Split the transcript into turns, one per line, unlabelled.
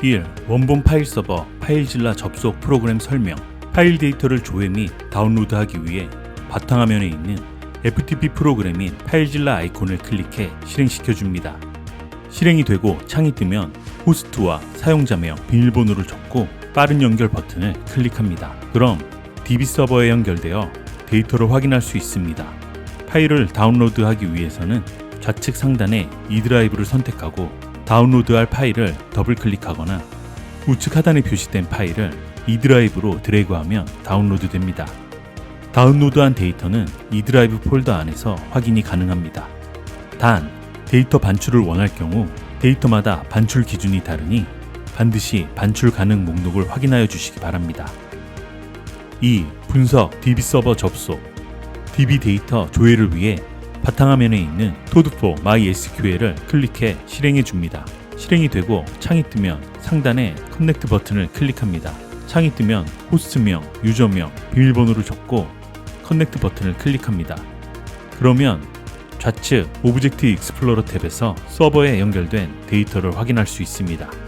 1. 원본 파일 서버 파일질라 접속 프로그램 설명 파일 데이터를 조회 및 다운로드하기 위해 바탕화면에 있는 FTP 프로그램인 파일질라 아이콘을 클릭해 실행시켜 줍니다. 실행이 되고 창이 뜨면 호스트와 사용자명, 비밀번호를 적고 빠른 연결 버튼을 클릭합니다. 그럼 DB 서버에 연결되어 데이터를 확인할 수 있습니다. 파일을 다운로드하기 위해서는 좌측 상단에 E 드라이브를 선택하고 다운로드할 파일을 더블 클릭하거나 우측 하단에 표시된 파일을 E 드라이브로 드래그하면 다운로드 됩니다. 다운로드한 데이터는 E 드라이브 폴더 안에서 확인이 가능합니다. 단, 데이터 반출을 원할 경우 데이터마다 반출 기준이 다르니 반드시 반출 가능 목록을 확인하여 주시기 바랍니다. 2. 분석 DB 서버 접속 DB 데이터 조회를 위해 바탕화면에 있는 토드4 MySQL을 클릭해 실행해 줍니다. 실행이 되고 창이 뜨면 상단에 커넥트 버튼을 클릭합니다. 창이 뜨면 호스트명, 유저명, 비밀번호를 적고 커넥트 버튼을 클릭합니다. 그러면 좌측 오브젝트 익스플로러 탭에서 서버에 연결된 데이터를 확인할 수 있습니다.